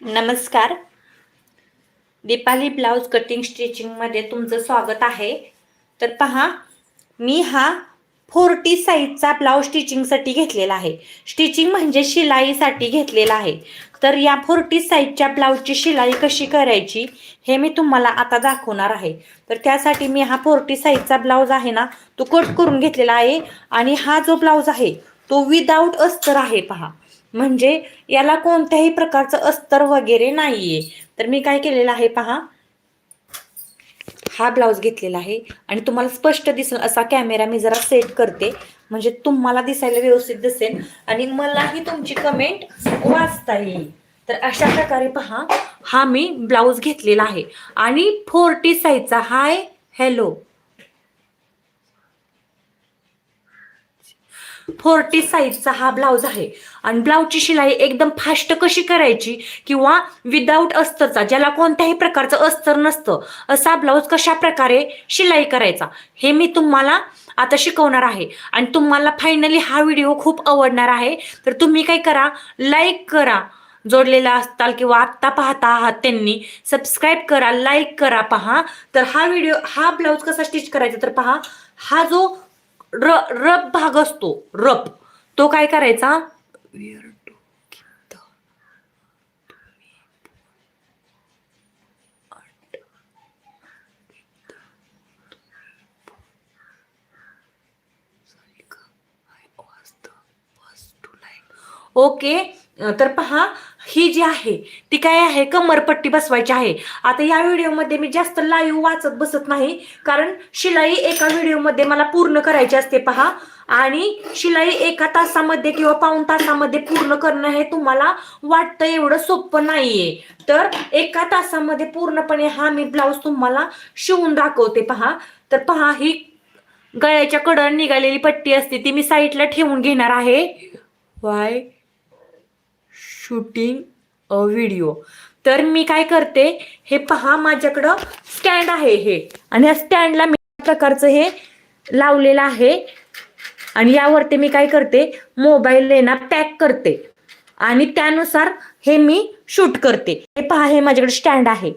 नमस्कार. Deepali blouse cutting स्टिचिंगमध्ये तुमचं स्वागत आहे. तर पहा मी हा फोर्टी साईजचा ब्लाऊज स्टिचिंगसाठी घेतलेला आहे. स्टिचिंग म्हणजे शिलाईसाठी घेतलेला आहे. तर या फोर्टी साईजच्या ब्लाऊजची शिलाई कशी करायची हे मी तुम्हाला आता दाखवणार आहे. तर त्यासाठी मी हा फोर्टी साईजचा ब्लाऊज आहे ना तो कट करून घेतलेला आहे. आणि हा जो ब्लाऊज आहे तो विदाऊट अस्तर आहे पहा. म्हणजे याला कोणत्याही प्रकारचं अस्तर वगैरे नाहीये. तर मी काय केलेलं आहे पहा. हा ब्लाऊज घेतलेला आहे आणि तुम्हाला स्पष्ट दिसेल असा कॅमेरा मी जरा सेट करते. म्हणजे तुम्हाला दिसायला व्यवस्थित दिसेल आणि मलाही तुमची कमेंट वाचता येईल. तर अशा प्रकारे पहा हा मी ब्लाऊज घेतलेला आहे. आणि फोर्टी साईजचा हाय हॅलो फोर्टी साईजचा हा ब्लाऊज आहे. आणि ब्लाऊजची शिलाई एकदम फास्ट कशी करायची किंवा विदाऊट अस्तरचा ज्याला कोणत्याही प्रकारचं अस्तर नसतं असा ब्लाऊज कशा प्रकारे शिलाई करायचा हे मी तुम्हाला आता शिकवणार आहे. आणि तुम्हाला फायनली हा व्हिडिओ खूप आवडणार आहे. तर तुम्ही काय करा लाईक करा जोडलेला असताल किंवा आत्ता पाहता आहात त्यांनी सबस्क्राईब करा लाईक करा पहा. तर हा व्हिडिओ हा ब्लाऊज कसा स्टिच करायचा तर पहा हा जो र रब भाग असतो. रब. तो काय करायचा? ओके तर पहा ही जी आहे ती काय आहे कमरपट्टी बसवायची आहे? आता या व्हिडिओमध्ये मी जास्त लाईव्ह वाचत बसत नाही कारण शिलाई एका व्हिडिओमध्ये मला पूर्ण करायची असते पहा. आणि शिलाई एका तासामध्ये किंवा पाऊण तासामध्ये पूर्ण करणं हे तुम्हाला वाटतं एवढं सोपं नाहीये. तर एका तासामध्ये पूर्णपणे हा मी ब्लाऊज तुम्हाला शिवून दाखवते पहा. तर पहा ही गळ्याच्या कडं निघालेली पट्टी असते ती मी साईडला ठेवून घेणार आहे. वाय शूटिंग अ व्हिडिओ तर मी काय करते हे पहा माझ्याकडं स्टँड आहे हे. आणि या स्टँडला मी प्रकारचं हे लावलेलं आहे. आणि यावरती मी काय करते मोबाईल ना पॅक करते. आणि त्यानुसार हे मी शूट करते. हे पहा हे माझ्याकडे स्टँड आहे.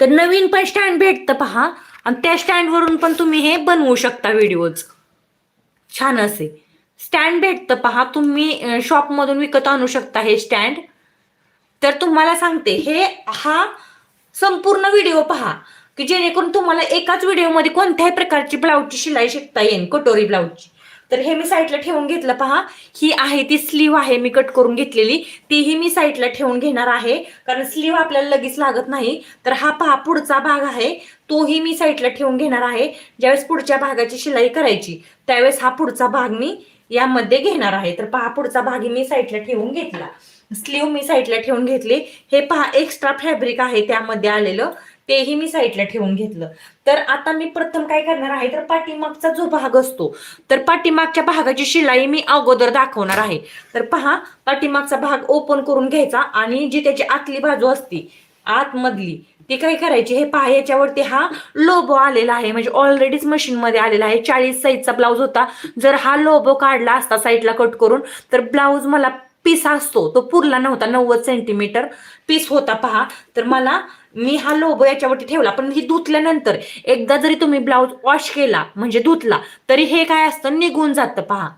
तर नवीन पण स्टँड भेटतं पहा. आणि त्या स्टँडवरून पण तुम्ही हे बनवू शकता व्हिडिओज छान असे. स्टँड भेटतं. पहा तुम्ही शॉपमधून विकत आणू शकता हे स्टँड. तर तुम्हाला सांगते हे हा संपूर्ण व्हिडिओ पहा की जेणेकरून तुम्हाला एकाच व्हिडिओमध्ये कोणत्याही प्रकारची ब्लाऊजची शिलाई शिकता येईल कटोरी ब्लाऊजची. तर हे मी साईडला ठेवून घेतलं पहा. ही आहे ती स्लीव आहे मी कट करून घेतलेली. तीही मी साईडला ठेवून घेणार आहे कारण स्लीव आपल्याला लगेच लागत नाही. तर हा पहा पुढचा भाग आहे. तोही मी साईडला ठेवून घेणार आहे ज्यावेळेस पुढच्या भागाची शिलाई करायची त्यावेळेस हा पुढचा भाग मी यामध्ये घेणार आहे. तर पहा पुढचा भाग मी साईडला ठेवून घेतला. स्लीव मी साईडला ठेवून घेतली. हे पहा एक्स्ट्रा फॅब्रिक आहे त्यामध्ये आलेलं. तेही मी साईडला ठेवून घेतलं. तर आता मी प्रथम काय करणार आहे? तर पाठीमागचा जो भाग असतो तर पाठीमागच्या भागाची शिलाई मी अगोदर दाखवणार आहे. तर पहा पाठीमागचा भाग ओपन करून घ्यायचा आणि जी त्याची आतली बाजू असती आतमधली ती काय करायची? हे पहा याच्यावरती हा लोबो आलेला आहे. म्हणजे ऑलरेडीच मशीनमध्ये आलेला आहे. चाळीस साईजचा ब्लाऊज होता. जर हा लोबो काढला असता साईडला कट करून तर ब्लाऊज मला पीस असतो. तो पुरला नव्हता. नव्वद सेंटीमीटर पीस होता. पहा. तर मला मी हा लोबो याच्यावरती ठेवला. पण ही धुतल्यानंतर एकदा जरी तुम्ही ब्लाऊज वॉश केला म्हणजे धुतला तरी हे काय असतं? निघून जातं. पहा.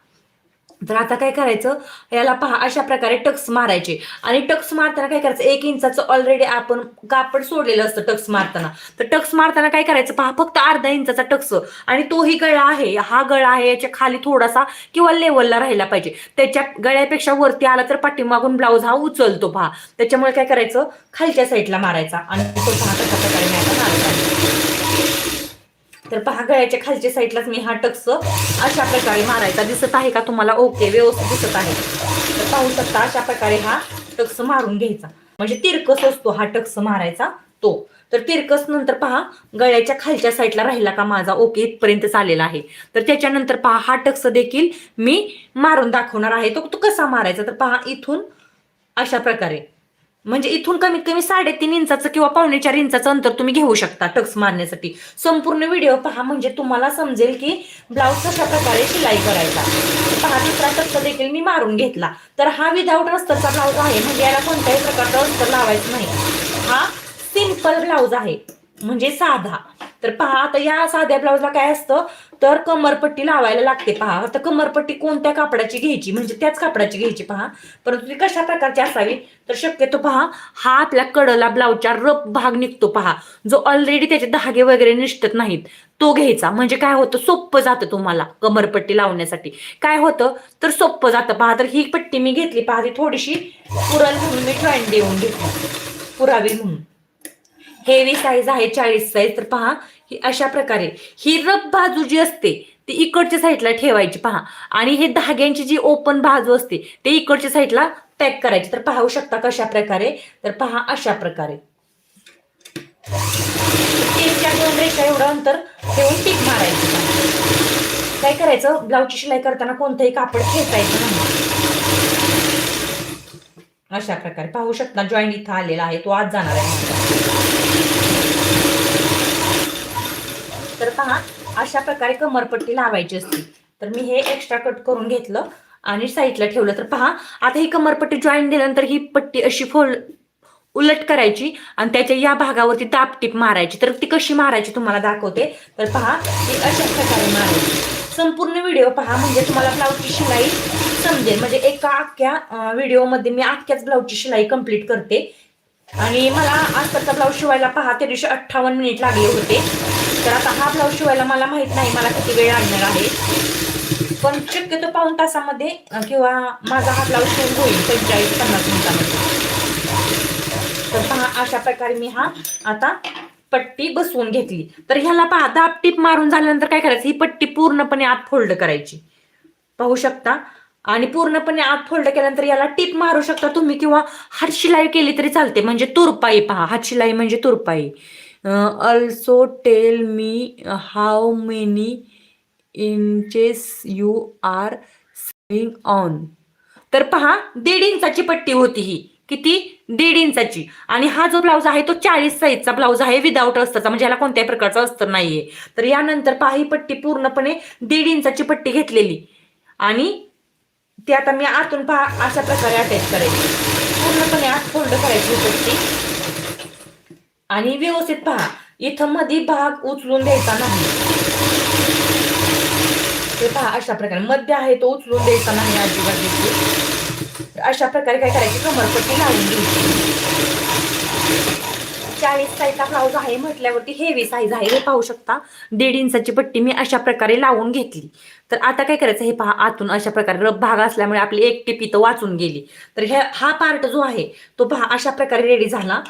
तर आता काय करायचं? याला पहा अशा प्रकारे टक्स मारायचे. आणि टक्स मारताना काय करायचं? एक इंचाचं ऑलरेडी आपण कापड सोडलेलं असतं टक्स मारताना. तर टक्स मारताना काय करायचं? पहा फक्त अर्धा इंचाचा टक्स. आणि तोही गळा आहे. हा गळा आहे याच्या खाली थोडासा किंवा लेवलला राहिला पाहिजे. त्याच्या गळ्यापेक्षा वरती आला तर पाठीमागून ब्लाऊज हा उचलतो पहा. त्याच्यामुळे काय करायचं? खालच्या साईडला मारायचा. आणि तो पहा कशा प्रकारे मारायचा. तर पहा गळ्याच्या खालच्या साईडलाच मी हा टक्स अशा प्रकारे मारायचा. दिसत आहे का तुम्हाला? ओके व्यवस्थित दिसत आहे. तर पाहू शकता अशा प्रकारे हा टक्स मारून घ्यायचा. म्हणजे तिरकस असतो हा टक्स मारायचा तो. तर तिरकस नंतर पहा गळ्याच्या खालच्या साईडला राहिला का माझा? ओके इथपर्यंत चालेला आहे. तर त्याच्यानंतर पहा हा टक्स देखील मी मारून दाखवणार आहे. तो तो कसा मारायचा? तर पहा इथून अशा प्रकारे. म्हणजे इथून कमीत कमी साडेतीन इंचाचं किंवा पावणे चार इंचाचं अंतर तुम्ही घेऊ शकता टक्स मारण्यासाठी. संपूर्ण व्हिडिओ पहा म्हणजे तुम्हाला समजेल की ब्लाऊज कशा प्रकारे शिलाई करायचा. पहा दुसरा टक्स देखील मी मारून घेतला. तर हा विदाऊट अस्तरचा ब्लाऊज आहे म्हणजे याला कोणत्याही प्रकारचा अस्तर लावायचं नाही. हा सिंपल ब्लाऊज आहे म्हणजे साधा. तर पहा आता या साध्या ब्लाऊजला काय असतं? तर कमरपट्टी लावायला लागते पहा. आता कमरपट्टी कोणत्या कापडाची घ्यायची? म्हणजे त्याच कापडाची घ्यायची पहा. परंतु ती कशा प्रकारची असावी? तर शक्यतो पहा हा आपल्या कडला ब्लाऊजच्या रप भाग निघतो पहा. जो ऑलरेडी त्याचे धागे वगैरे निष्ठत नाहीत तो घ्यायचा. म्हणजे काय होतं? सोपं जातं तुम्हाला कमरपट्टी लावण्यासाठी. काय होतं? तर सोपं जातं पहा. तर ही पट्टी मी घेतली पहा. ती थोडीशी पुरल म्हणून मी ट्वेंट देऊन घेतली. पुरावी म्हणून. हेवी साईज आहे चाळीस साईज तर पहा ही अशा प्रकारे. ही रब बाजू जी असते ती इकडच्या साईडला ठेवायची पहा. आणि हे धाग्यांची जी ओपन बाजू असते ते इकडच्या साईडला पॅक करायची. तर पाहू शकता कशा प्रकारे? तर पहा अशा प्रकारे. दोन रेषा एवढं अंतर ठेवून टीक मारायची. काय करायचं? ब्लाऊजची शिलाई करताना कोणतंही कापड खेचायचं नाही. अशा प्रकारे. पाहू शकता जॉईंट इथं आलेला आहे तो आज जाणार आहे. तर पहा अशा प्रकारे कमरपट्टी लावायची असते. तर मी हे एक्स्ट्रा कट करून घेतलं आणि साईडला ठेवलं. तर पहा आता ही कमरपट्टी जॉईन दिल्यानंतर ही पट्टी अशी फोल्ड उलट करायची आणि त्याच्या या भागावरती दापटीप मारायची. तर ती कशी मारायची तुम्हाला दाखवते. तर पहा ती अशा प्रकारे मारायची. संपूर्ण व्हिडिओ पहा म्हणजे तुम्हाला ब्लाऊजची शिलाई समजेल. म्हणजे एका अख्ख्या व्हिडिओमध्ये मी अख्ख्याच ब्लाऊजची शिलाई कंप्लीट करते. आणि मला आजकालचा ब्लाऊज शिवायला पहा त्या दिवशी अठ्ठावन्न मिनिट लागले होते. तर आता हा ब्लाऊज शिवायला मला माहीत नाही मला किती वेळ लागणार आहे. पण शक्यतो पाऊन तासामध्ये किंवा माझा हा ब्लाऊज शिवून होईल पंचेचाळीस पन्नास मिनिटामध्ये. तर पहा अशा प्रकारे मी हा आता पट्टी बसवून घेतली. तर ह्याला पहा दाब टीप मारून झाल्यानंतर काय करायचं? ही पट्टी पूर्णपणे आत फोल्ड करायची. पाहू शकता? आणि पूर्णपणे आत फोल्ड केल्यानंतर याला टीप मारू शकता तुम्ही किंवा हात शिलाई केली तरी चालते. म्हणजे तुरपाई पहा हात शिलाई म्हणजे तुरपाई. Also tell me how many inches you are swing on तर पहा दीड इंचाची पट्टी होती ही. किती? दीड इंचाची. आणि हा जो ब्लाऊज आहे तो चाळीस साईजचा ब्लाऊज आहे विदाऊट अस्तरचा म्हणजे याला कोणत्याही प्रकारचा अस्तर नाहीये. तर यानंतर पहा ही पट्टी पूर्णपणे दीड इंचाची पट्टी घेतलेली. आणि ती आता मी आतून पहा अशा प्रकारे अटॅच करायची. पूर्णपणे आत फोल्ड करायची पट्टी. आणि व्यवस्थित पहा. इथं मध्ये भाग उचलून द्यायचा नाही. ते पहा अशा प्रकारे. मध्य आहे तो उचलून द्यायचा नाही अजिबात देखील. अशा प्रकारे काय करायची? कमरपट्टी लावून घ्यायची. चाळीस साईजचा ब्लाऊज आहे म्हटल्यावरती हेवी साईज आहे. हे पाहू शकता. दीड इंचाची पट्टी मी अशा प्रकारे लावून घेतली. तर आता काय करायचं? हे पहा आतून अशा प्रकारे रब भाग असल्यामुळे आपली एक टिप इथं वाचून गेली. तर हे हा पार्ट जो आहे तो पहा अशा प्रकारे रेडी झाला.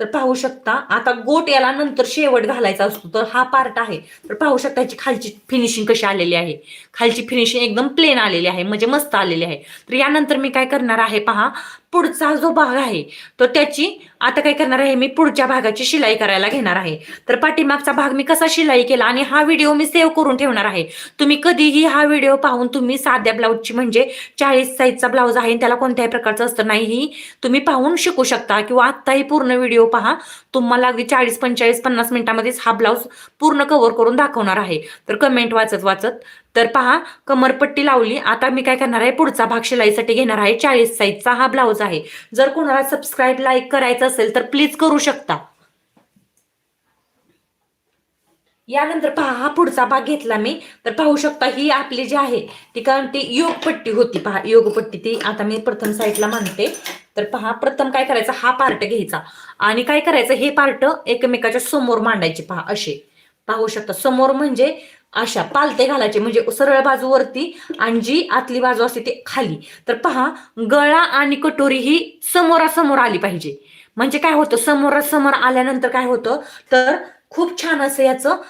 तर पाहू शकता आता गोट याला नंतर शेवट घालायचा असतो तर हा पार्ट आहे. तर पाहू शकता याची खालची फिनिशिंग कशी आलेली आहे. खालची फिनिशिंग एकदम प्लेन आलेली आहे म्हणजे मस्त आलेली आहे. तर यानंतर मी काय करणार आहे पहा पुढचा जो भाग आहे तो त्याची आता काय करणार आहे मी पुढच्या भागाची शिलाई करायला घेणार आहे. तर पाठीमागचा भाग मी कसा शिलाई केला आणि हा व्हिडिओ मी सेव्ह करून ठेवणार आहे. तुम्ही कधीही हा व्हिडिओ पाहून तुम्ही साध्या ब्लाऊजची म्हणजे चाळीस साईजचा ब्लाऊज आहे आणि त्याला कोणत्याही प्रकारचं असतं नाही ही तुम्ही पाहून शिकू शकता किंवा आत्ताही पूर्ण व्हिडिओ पहा तुम्हाला अगदी चाळीस पंचेचाळीस पन्नास मिनिटांमध्येच हा ब्लाऊज पूर्ण कव्हर करून दाखवणार आहे. तर कमेंट वाचत वाचत. तर पहा कमरपट्टी लावली. आता मी काय करणार आहे पुढचा भाग शिलाईसाठी घेणार आहे. चाळीस साईजचा हा ब्लाऊज आहे. जर कोणाला सबस्क्राईब लाईक करायचं असेल तर प्लीज करू शकता. यानंतर पहा हा पुढचा भाग घेतला मी. तर पाहू शकता ही आपली जी आहे ती कारण ती योगपट्टी होती. पहा योगपट्टी ती आता मी प्रथम साईडला मानते तर पहा प्रथम काय करायचं? हा पार्ट घ्यायचा. आणि काय करायचं? हे पार्ट एकमेकाच्या समोर मांडायचे पहा असे. पाहू शकता समोर म्हणजे अशा पालते घालायचे म्हणजे सरळ बाजूवरती आणि जी आतली बाजू असते ती खाली. तर पहा गळा आणि कटोरी ही समोरासमोर आली पाहिजे. म्हणजे काय होतं? समोरासमोर आल्यानंतर काय होतं? तर खूप छान असं याचं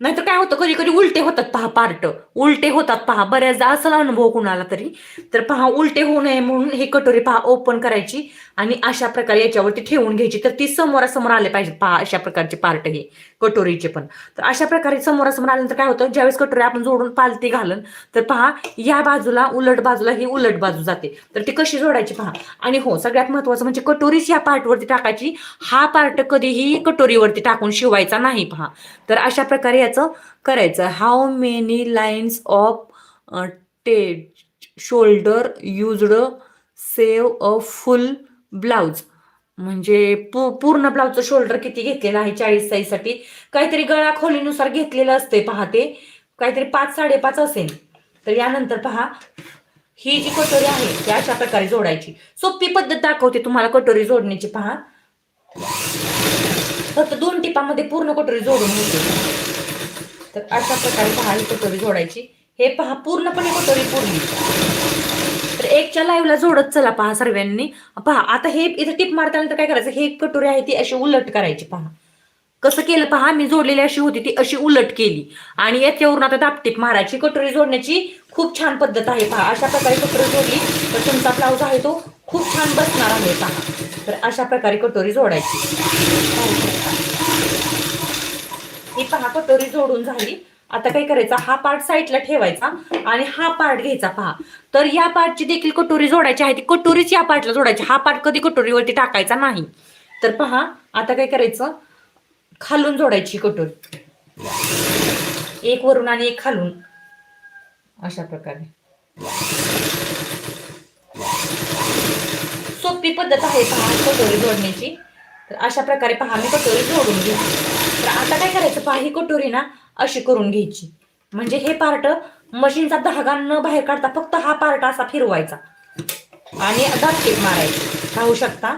नाहीतर काय होतं कधी कधी उलटे होतात पहा पार्ट उलटे होतात पहा. बऱ्याचदा असा अनुभव कुणाला तरी. तर पहा उलटे होऊ नये म्हणून हे कटोरी पहा ओपन करायची आणि अशा प्रकारे याच्यावरती ठेवून घ्यायची. तर ती समोरासमोर आले पाहिजे पहा अशा प्रकारचे पार्ट हे कटोरीचे पण. तर अशा प्रकारे समोरासमोर आल्यानंतर काय होतं ज्यावेळेस कटोरी आपण जोडून पालती घालन तर पहा या बाजूला उलट बाजूला ही उलट बाजू जाते. तर ती कशी जोडायची पहा. आणि हो सगळ्यात महत्वाचं म्हणजे कटोरीच या पार्टवरती टाकायची. हा पार्ट कधीही कटोरीवरती टाकून शिवायचा नाही पहा. तर अशा प्रकारे याचं करायचं. How many lines of the shoulder used save a full blouse म्हणजे पू पूर्ण ब्लाउजचं शोल्डर किती घेतलेलं आहे चाळीस साईजसाठी? काहीतरी गळा खोलीनुसार घेतलेलं असते पहा ते. काहीतरी पाच साडेपाच असेल. तर यानंतर पहा ही जी कटोरी आहे ती अशा प्रकारे जोडायची. सोपी पद्धत दाखवते तुम्हाला कटोरी जोडण्याची पहा. फक्त दोन टिपामध्ये पूर्ण कटोरी जोडून होते तर अशा प्रकारे पहा ही कटोरी जोडायची. हे पहा पूर्णपणे कटोरी पुरली. तर एकच्या लाईव्हला जोडत चला पहा सर्वांनी. पहा आता हे इथे टिप मारतानंतर काय करायचं? हे कटोरी आहे ती अशी उलट करायची पहा. कसं केलं पहा मी जोडलेली अशी होती ती अशी उलट केली. आणि याच्यावरून आता दापटीप मारायची. कटोरी जोडण्याची खूप छान पद्धत आहे पहा. अशा प्रकारे कटोरी जोडली तर तुमचा ब्लाऊज आहे तो खूप छान बसणार आहे पहा. तर अशा प्रकारे कटोरी जोडायची. ही पहा कटोरी जोडून झाली. आता काय करायचा? हा पार्ट साईडला ठेवायचा आणि हा पार्ट घ्यायचा. पहा. तर या पार्टची देखील कटोरी जोडायची आहे. ती कटोरीच या पार्टला जोडायची. हा पार्ट कधी कटोरीवरती टाकायचा नाही. तर पहा आता काय करायचं? खालून जोडायची कटोरी. एक वरून आणि एक खालून. अशा प्रकारे. सोपी पद्धत आहे पहा कटोरी जोडण्याची. तर अशा प्रकारे पहा मी कटोरी जोडून घ्या तर आता काय करायचं? पहा ही कटोरी ना अशी करून घ्यायची. म्हणजे हे पार्ट मशीनचा धागा न बाहेर काढता फक्त हा पार्ट असा फिरवायचा. आणि दापटीप मारायची. पाहू शकता?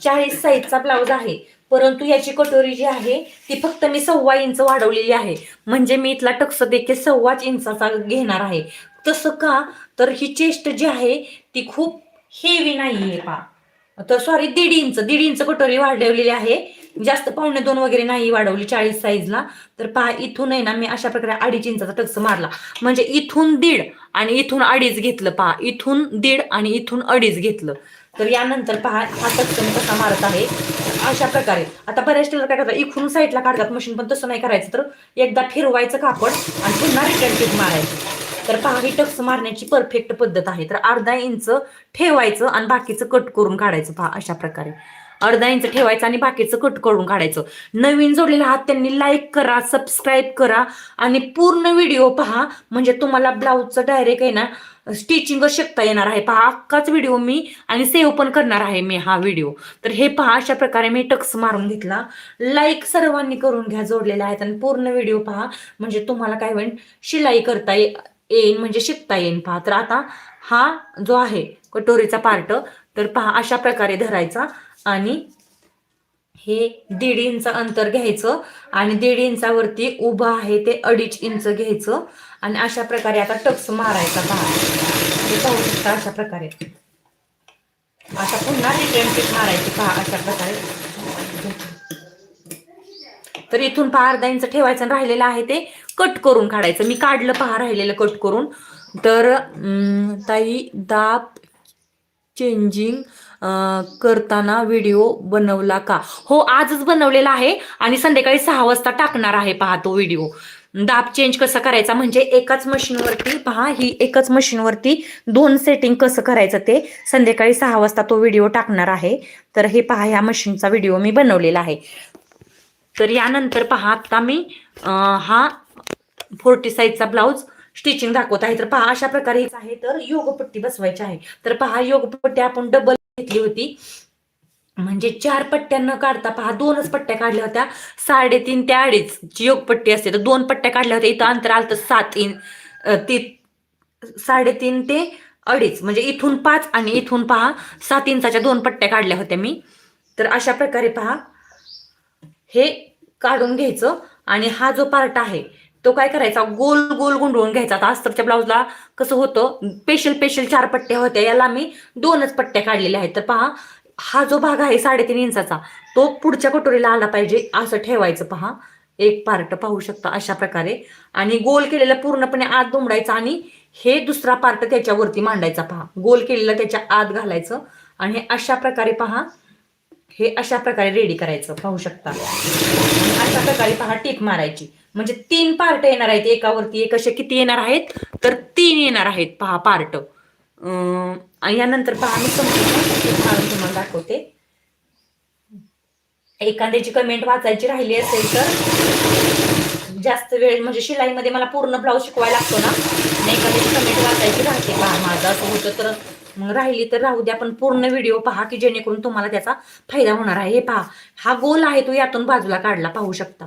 चाळीस साईजचा ब्लाऊज आहे. परंतु याची कटोरी जी आहे ती फक्त मी सव्वा इंच वाढवलेली आहे. म्हणजे मी इथला टक्स देखील सव्वाच इंचाचा घेणार आहे. तसं का? तर ही चेस्ट जी आहे ती खूप हेवी नाही आहे पा. तर सॉरी दीड इंच दीड इंच कटोरी वाढवलेली आहे. जास्त पावणे दोन वगैरे नाही वाढवली चाळीस साईजला तर पहा इथून आहे ना मी अशा प्रकारे अडीच इंचाचा टक्स मारला. म्हणजे इथून दीड आणि इथून अडीच घेतलं पहा. इथून दीड आणि इथून अडीच घेतलं. तर यानंतर पहा हा टक्स मी कसा मारत आहे. अशा प्रकारे. आता बऱ्याच टेलर काय करतात इकडून साईडला काढतात मशीन पण तसं नाही करायचं तर एकदा फिरवायचं कापड आणि पुन्हा रिटर्न टिप मारायचं. तर पहा ही टक्स मारण्याची परफेक्ट पद्धत आहे. तर अर्धा इंच ठेवायचं आणि बाकीचं कट करून काढायचं पहा अशा प्रकारे. अर्धा इंच ठेवायचं आणि बाकीचं कट करून काढायचं. नवीन जोडलेला आहात त्यांनी लाईक करा सबस्क्राईब करा आणि पूर्ण व्हिडिओ पहा. म्हणजे तुम्हाला ब्लाऊजचं डायरेक्ट आहे ना स्टिचिंग शिकता येणार आहे. पहा अख्खाच व्हिडिओ मी आणि सेव्ह पण करणार आहे मी हा व्हिडिओ तर हे पहा अशा प्रकारे मी टक्स मारून घेतला. लाईक सर्वांनी करून घ्या जोडलेला आहेत आणि पूर्ण व्हिडिओ पहा. म्हणजे तुम्हाला काय होईल शिलाई करता येईन म्हणजे शिकता येईन पहा. तर आता हा जो आहे कटोरीचा पार्ट तर पहा अशा प्रकारे धरायचा आणि हे दीड इंच अंतर घ्यायचं आणि दीड इंचावरती उभं आहे ते अडीच इंच घ्यायचं आणि अशा प्रकारे आता टक्स मारायचा पहा. हे पाहू शकता अशा प्रकारे. आता पुन्हा रिटर्न टिप मारायची पहा अशा प्रकारे. तर इथून पहा अर्धा इंच ठेवायचं आणि राहिलेलं आहे ते कट करून काढायचं. मी काढलं पहा राहिलेलं कट करून. तर ताई दाब चेंजिंग करताना व्हिडिओ बनवला का? हो आजच बनवलेला आहे आणि संध्याकाळी सहा वाजता टाकणार आहे पहा तो व्हिडिओ दाब चेंज कसं करायचा? म्हणजे एकाच मशीनवरती पहा ही एकाच मशीनवरती दोन सेटिंग कसं करायचं ते संध्याकाळी सहा वाजता तो व्हिडिओ टाकणार आहे. तर हे पहा ह्या मशीनचा व्हिडिओ मी बनवलेला आहे. तर यानंतर पहा आता मी हा फोर्टी साईजचा ब्लाऊज स्टिचिंग दाखवत आहे. तर पहा अशा प्रकारे हेच आहे. तर योगपट्टी बसवायची आहे. तर पहा योगपट्टी आपण डबल घेतली होती. म्हणजे चार पट्ट्या न काढता पहा दोनच पट्ट्या काढल्या होत्या. साडेतीन ते अडीच जी योगपट्टी असते तर दोन पट्ट्या काढल्या होत्या. इथं अंतर आलं तर सात इन ती साडेतीन ते अडीच. म्हणजे इथून पाच आणि इथून पहा सात इंचाच्या दोन पट्ट्या काढल्या होत्या मी. तर अशा प्रकारे पहा हे काढून घ्यायचं. आणि हा जो पार्ट आहे तो काय करायचा? गोल गोल गुंडळून घ्यायचा. आता अस्तरच्या ब्लाऊजला कसं होतं? पेशल पेशल चार पट्ट्या होत्या. याला मी दोनच पट्ट्या काढलेल्या आहेत. तर पहा हा जो भाग आहे साडेतीन इंचाचा तो पुढच्या कटोरीला आला पाहिजे असं ठेवायचं. पहा एक पार्ट पाहू शकता अशा प्रकारे. आणि गोल केलेला पूर्णपणे आत दुमडायचा आणि हे दुसरा पार्ट त्याच्यावरती मांडायचा. पहा गोल केलेला त्याच्या आत घालायचं. आणि अशा प्रकारे पहा हे अशा प्रकारे रेडी करायचं. पाहू शकता. अशा प्रकारे पहा टीक मारायची. म्हणजे तीन पार्ट येणार आहेत एकावरती. एक असे किती येणार आहेत? तर तीन येणार आहेत. पहा पार्ट यानंतर पहा मी तुम्हाला दाखवते. एखाद्याची कमेंट वाचायची राहिली असेल तर जास्त वेळ म्हणजे शिलाईमध्ये मला पूर्ण ब्लाऊज शिकवायला लागतो ना. एखाद्याची कमेंट वाचायची राहते पहा माझं असं होतं तर मग राहिली तर राहू द्या पण पूर्ण व्हिडिओ पहा की जेणेकरून तुम्हाला त्याचा फायदा होणार आहे. हे पहा हा गोल आहे तो यातून बाजूला काढला पाहू शकता.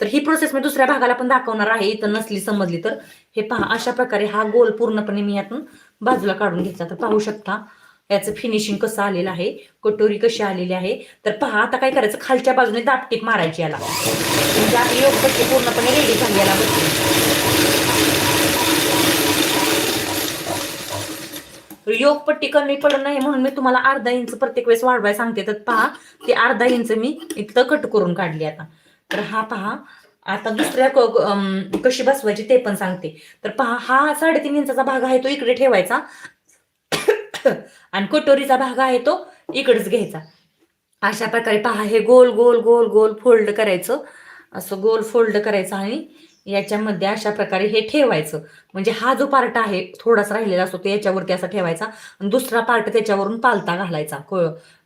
तर ही प्रोसेस मी दुसऱ्या भागाला पण दाखवणार आहे. इथं नसली समजली तर. हे पहा अशा प्रकारे हा गोल पूर्णपणे मी यातून बाजूला काढून घेतला. तर पाहू शकता याचं फिनिशिंग कसं आलेलं आहे कटोरी कशी आलेली आहे. तर पहा आता काय करायचं? खालच्या बाजूने दापटीप मारायची याला. म्हणजे आपली योगपट्टी पूर्णपणे रेडी झाली याला. योगपट्टी कमी पडू नये म्हणून मी तुम्हाला अर्धा इंच प्रत्येक वेळेस वाढवाय सांगते. तर पहा ती अर्धा इंच मी इथं कट करून काढली आता. तर हा पहा आता दुसऱ्या कशी बसवायची ते पण सांगते. तर पहा हा साडेतीन इंचाचा भाग आहे तो इकडे ठेवायचा. आणि कटोरीचा भाग आहे तो इकडेच घ्यायचा. अशा प्रकारे पहा हे गोल गोल गोल गोल फोल्ड करायचं. असं गोल फोल्ड करायचं आणि याच्यामध्ये अशा प्रकारे हे ठेवायचं. म्हणजे हा जो पार्ट आहे थोडासा राहिलेला असतो तो याच्यावरती असा ठेवायचा. आणि दुसरा पार्ट त्याच्यावरून पालता घालायचा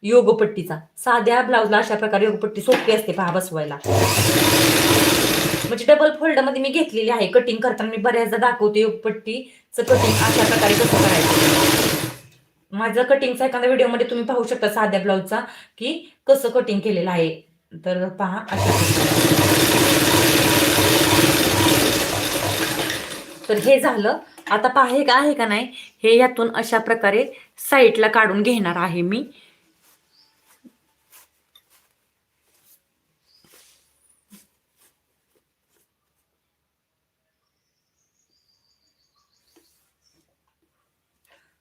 योगपट्टीचा. साध्या ब्लाऊजला अशा प्रकारे योगपट्टी सोपी असते पहा बसवायला. म्हणजे डबल फोल्डमध्ये मी घेतलेली आहे. कटिंग करताना मी बऱ्याचदा दाखवते योगपट्टीचं कटिंग अशा प्रकारे कसं करायचं. माझं कटिंगचा एखाद्या व्हिडिओमध्ये तुम्ही पाहू शकता साध्या ब्लाऊजचा की कसं कटिंग केलेलं आहे. तर पहा अशा प्रकारे. तर हे झालं. आता पाहे का आहे का नाही? हे यातून अशा प्रकारे साईडला काढून घेणार आहे मी.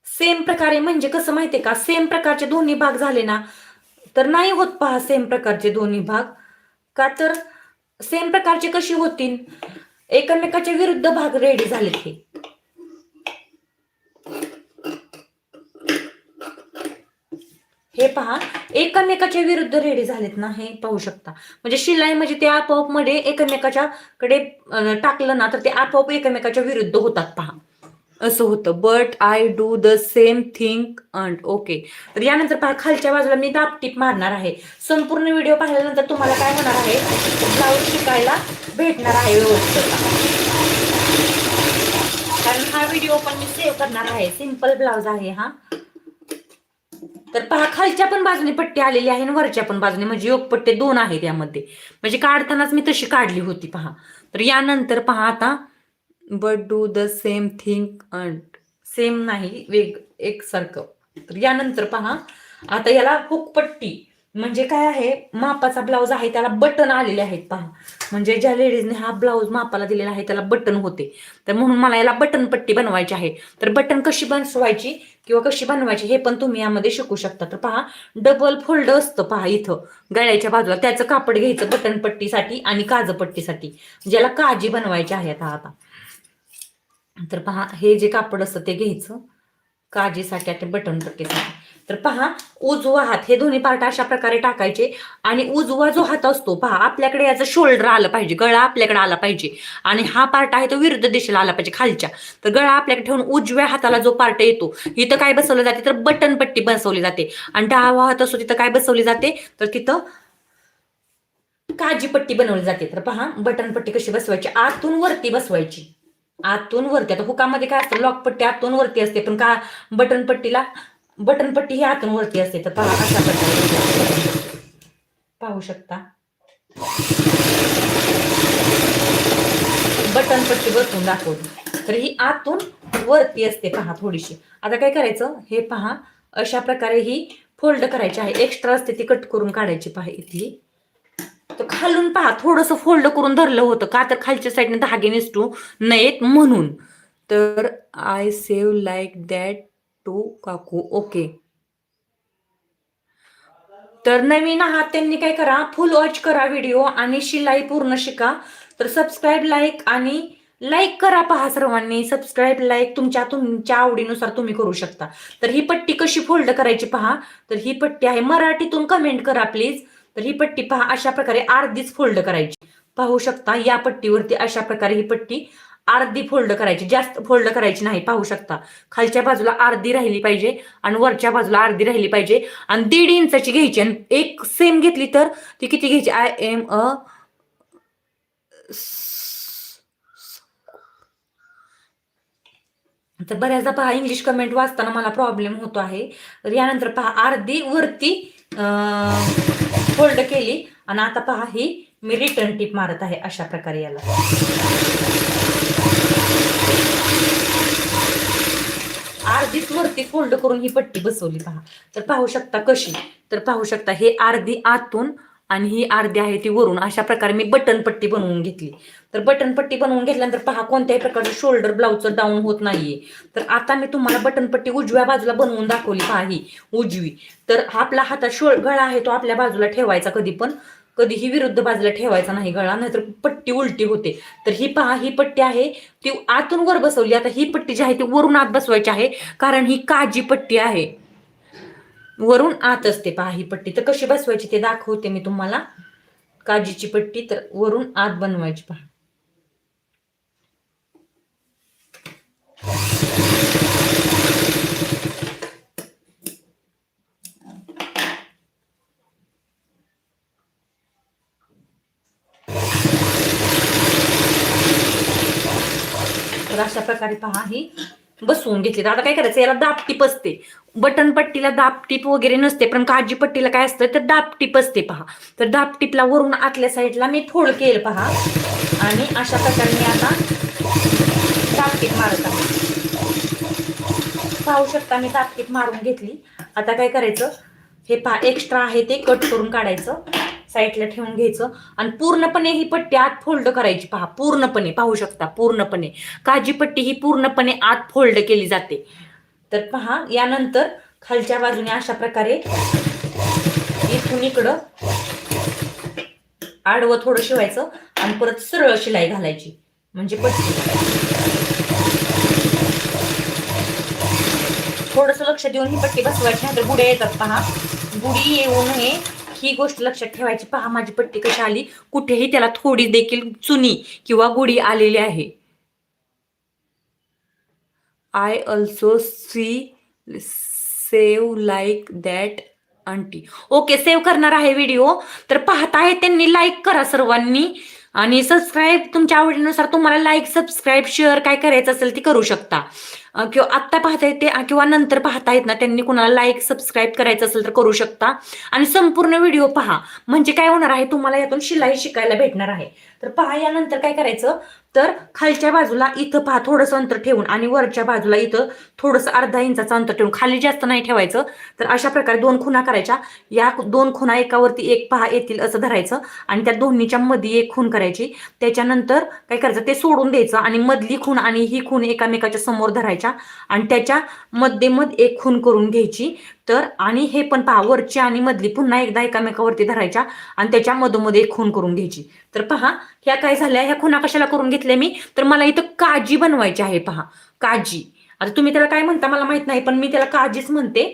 सेम प्रकारे म्हणजे कसं माहितीये का? सेम प्रकारचे दोन्ही भाग झाले ना तर नाही होत पहा सेम प्रकारचे दोन्ही भाग. का तर सेम प्रकारचे कशी होतील? एकमेकाच्या विरुद्ध भाग रेडी झालेत हे. हे पहा एकमेकाच्या विरुद्ध रेडी झालेत ना हे पाहू शकता. म्हणजे शिलाई म्हणजे ते आपोआपमध्ये एकमेकाच्या कडे टाकलं ना तर ते आपोआप एकमेकाच्या विरुद्ध होतात पहा. असं होतं. But I do the same thing and okay तर यानंतर पहा खालच्या बाजूला मी दापटीप मारणार आहे. संपूर्ण व्हिडिओ पाहिल्यानंतर तुम्हाला काय होणार आहे? ब्लाऊज शिकायला भेटणार आहे व्यवस्थित. कारण हा व्हिडिओ पण मी सेव्ह करणार आहे. सिंपल ब्लाउज आहे हा. तर पहा खालच्या पण बाजूने पट्टी आलेली आहे आणि वरच्या पण बाजूने. म्हणजे योग पट्टे दोन आहेत यामध्ये. म्हणजे काढतानाच मी तशी काढली होती पहा. तर यानंतर पहा आता. But do the same thing and same नाही वेग एकसारखं. तर यानंतर पहा. आता याला हुकपट्टी. म्हणजे काय आहे? मापाचा ब्लाऊज आहे त्याला बटन आलेले आहेत पहा. म्हणजे ज्या लेडीजने हा ब्लाऊज मापाला दिलेला आहे त्याला बटन होते. तर म्हणून मला याला बटन पट्टी बनवायची आहे. तर बटन कशी बसवायची किंवा कशी बनवायची हे पण तुम्ही यामध्ये शिकू शकता. तर पहा डबल फोल्ड असतं पहा इथं. गळ्याच्या बाजूला. त्याचं कापड घ्यायचं बटन पट्टीसाठी आणि काजपट्टीसाठी ज्याला काजी बनवायची आहे आता आता. तर पहा हे जे कापड असतं ते घ्यायचं. काजीसाठी आणि बटन पट्टीसाठी तर पहा उजवा हात हे दोन्ही पार्ट अशा प्रकारे टाकायचे आणि उजवा जो हात असतो पहा आपल्याकडे याचं शोल्डर आलं पाहिजे गळा आपल्याकडे आला पाहिजे. आणि हा पार्ट आहे तो विरुद्ध दिशेला आला पाहिजे खालच्या. तर गळा आपल्याकडे ठेवून उजव्या हाताला जो पार्ट येतो इथं काय बसवलं जाते? तर बटन पट्टी बसवली जाते. आणि डावा हात असतो तिथं काय बसवली जाते? तर तिथं काजी पट्टी बनवली जाते. तर पहा बटन पट्टी कशी बसवायची? आतून वरती बसवायची. आतून वरती. आता हुकामध्ये काय असतं? लॉक पट्टी आतून वरती असते. पण का बटन पट्टीला? बटन पट्टी ही आतून वरती असते. तर पहा अशा प्रकारे पाहू शकता. बटन पट्टी बसून दाखवतो तर ही आतून वरती असते. पहा थोडीशी. आता काय करायचं? हे पहा अशा प्रकारे ही फोल्ड करायची आहे. एक्स्ट्रा असते ती कट करून काढायची. पहा इथली तर खालून पहा थोडंसं फोल्ड करून धरलं होतं. का तर खालच्या साईडने धागे निसटू नयेत म्हणून. तर I save like that to काकू. ओके तर नवीन आहात त्यांनी काय करा? फुल वॉच करा व्हिडिओ आणि शिलाई पूर्ण शिका. तर सबस्क्राईब लाईक आणि लाईक करा पहा सर्वांनी. सबस्क्राईब लाईक तुमच्या तुमच्या आवडीनुसार तुम्ही करू शकता. तर ही पट्टी कशी फोल्ड करायची पहा? तर ही पट्टी आहे मराठीतून कमेंट करा प्लीज तर ही पट्टी पहा अशा प्रकारे अर्धीच फोल्ड करायची. पाहू शकता या पट्टीवरती अशा प्रकारे ही पट्टी अर्धी फोल्ड करायची जास्त फोल्ड करायची नाही पाहू शकता. खालच्या बाजूला अर्धी राहिली पाहिजे आणि वरच्या बाजूला अर्धी राहिली पाहिजे आणि दीड इंचाची घ्यायची आणि एक सेम घेतली तर ती किती घ्यायची? आय एम अ तर बऱ्याचदा पहा इंग्लिश कमेंट वाचताना मला प्रॉब्लेम होतो आहे. तर यानंतर पहा अर्धी वरती फोल्ड केली. आणि आता पहा ही मी रिटर्न टिप मारत आहे अशा प्रकारे याला. अर्धीच वरती फोल्ड करून ही पट्टी बसवली पहा. तर पाहू शकता कशी? तर पाहू शकता हे अर्धी आतून आणि ही अर्धी आहे ती वरून अशा प्रकारे मी बटन पट्टी बनवून घेतली. तर बटन पट्टी बनवून घेतल्यानंतर पहा कोणत्याही प्रकारचं शोल्डर ब्लाऊजचं डाऊन होत नाहीये. तर आता मी तुम्हाला बटन पट्टी उजव्या बाजूला बनवून दाखवली. पहा ही उजवी. तर आपला हातात शोळ गळा आहे तो आपल्या बाजूला ठेवायचा कधी पण. कधीही विरुद्ध बाजूला ठेवायचा नाही गळा नाहीतर पट्टी उलटी होते. तर ही पहा ही पट्टी आहे ती आतून वर बसवली. आता ही पट्टी जी आहे ती वरून आत बसवायची आहे कारण ही काजी पट्टी आहे. वरून आत असते पहा ही पट्टी. तर कशी बसवायची ते दाखवते मी तुम्हाला. काजीची पट्टी तर वरून आत बनवायची पहा. तर अशा प्रकारे पहा ही बसवून घेतली. तर आता काय करायचं? याला दापटीप असते. बटन पट्टीला दापटीप वगैरे नसते पण काजी पट्टीला काय असतं? तर दापटीप असते पहा. तर दापटीपला वरून आतल्या साईडला मी फोड केलं पहा. आणि अशा प्रकारे मी आता दापटीप मारत आहे. पाहू शकता मी दापटीप मारून घेतली. आता काय करायचं? हे पहा एक्स्ट्रा आहे ते कट करून काढायचं. साईडला ठेवून घ्यायचं आणि पूर्णपणे ही पट्टी आत फोल्ड करायची पहा पूर्णपणे पाहू शकता पूर्णपणे. काजी पट्टी ही पूर्णपणे आत फोल्ड केली जाते. तर पहा यानंतर खालच्या बाजूने अशा प्रकारे इथून इकडं आडवं थोडं शिवायचं आणि परत सरळ शिलाई घालायची. म्हणजे पट्टी. थोडस लक्ष देऊन ही पट्टी बसवायची नाही तर गुड्या येतात पहा. गुढी येऊ नये. ही गोष्ट लक्षात ठेवायची. पहा माझी पट्टी कशी आली. कुठेही त्याला थोडी देखील चुनी किंवा गुढी आलेली आहे. I also see save like that aunty okay save करणार आहे व्हिडिओ तर पाहताय त्यांनी लाईक करा सर्वांनी. आणि सबस्क्राईब तुमच्या आवडीनुसार तुम्हाला लाईक सबस्क्राईब शेअर काय करायचं असेल ते करू शकता. किंवा आत्ता पाहता येते किंवा नंतर पाहता येत ना त्यांनी कुणाला लाईक सबस्क्राईब करायचं असेल तर करू शकता. आणि संपूर्ण व्हिडिओ पहा. म्हणजे काय होणार आहे तुम्हाला यातून शिलाई शिकायला भेटणार आहे. तर पहा यानंतर काय करायचं? तर खालच्या बाजूला इथं पहा थोडंसं अंतर ठेवून आणि वरच्या बाजूला इथं थोडंसं अर्धा इंचाचं अंतर ठेवून. खाली जास्त नाही ठेवायचं. तर अशा प्रकारे दोन खुणा करायच्या. या दोन खुणा एकावरती एक पहा येतील असं धरायचं. आणि त्या दोन्हीच्या मध्ये एक खून करायची. त्याच्यानंतर काय करायचं? ते सोडून द्यायचं आणि मधली खून आणि ही खून एकामेकाच्या समोर धरायची. करायच्या आणि त्याच्या मध्ये मध्ये एक खून करून घ्यायची. तर आणि हे पण पहा वरची आणि मधली पुन्हा एकदा एकामेकावरती धरायच्या आणि त्याच्या मधोमध्ये एक खून करून घ्यायची. तर पहा ह्या काय झाल्या? ह्या खुना कशाला करून घेतल्या मी? तर मला इथं काजी बनवायची आहे पहा. काजी. आता तुम्ही त्याला काय म्हणता? मला माहीत नाही पण मी त्याला काजीच म्हणते.